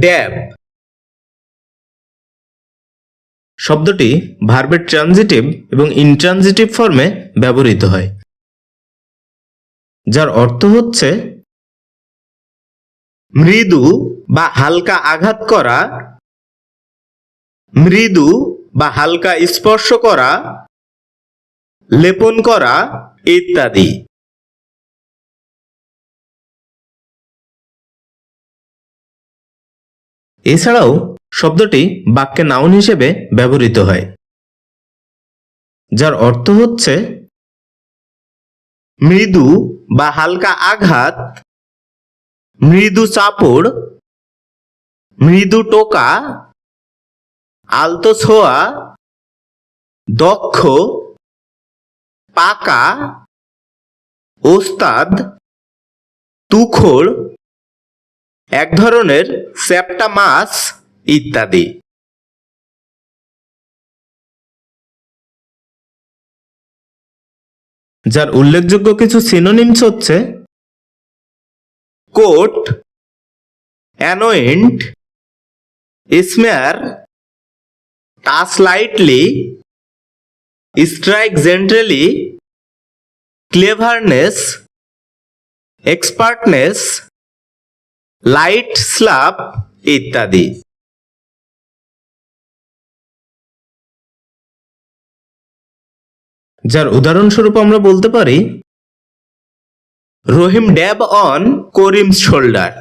ড্যাব। শব্দটি ভার্বের ট্রানজিটিভ এবং ইনট্রানজিটিভ ফর্মে ব্যবহৃত হয়। যার অর্থ হচ্ছে, মৃদু বা হালকা আঘাত করা, মৃদু বা হালকা স্পর্শ করা, লেপন করা ইত্যাদি। এছাড়াও শব্দটি বাক্যে নাউন হিসেবে ব্যবহৃত হয়, যার অর্থ হচ্ছে মৃদু বা হালকা আঘাত, মৃদু চাপড়, মৃদু টোকা, আলতো ছোঁয়া, দক্ষ, পাকা, ওস্তাদ, তুখোড় এক ধরনের চ্যাপ্টা মাছ ইত্যাদি। যার উল্লেখযোগ্য কিছু সিনোনিমস হচ্ছে coat, anoint, smear touch lightly strike gently cleverness, expertness light slab ইত্যাদি। যার উদাহরণস্বরূপ আমরা বলতে পারি রহিম ড্যাব অন করিম শোল্ডার।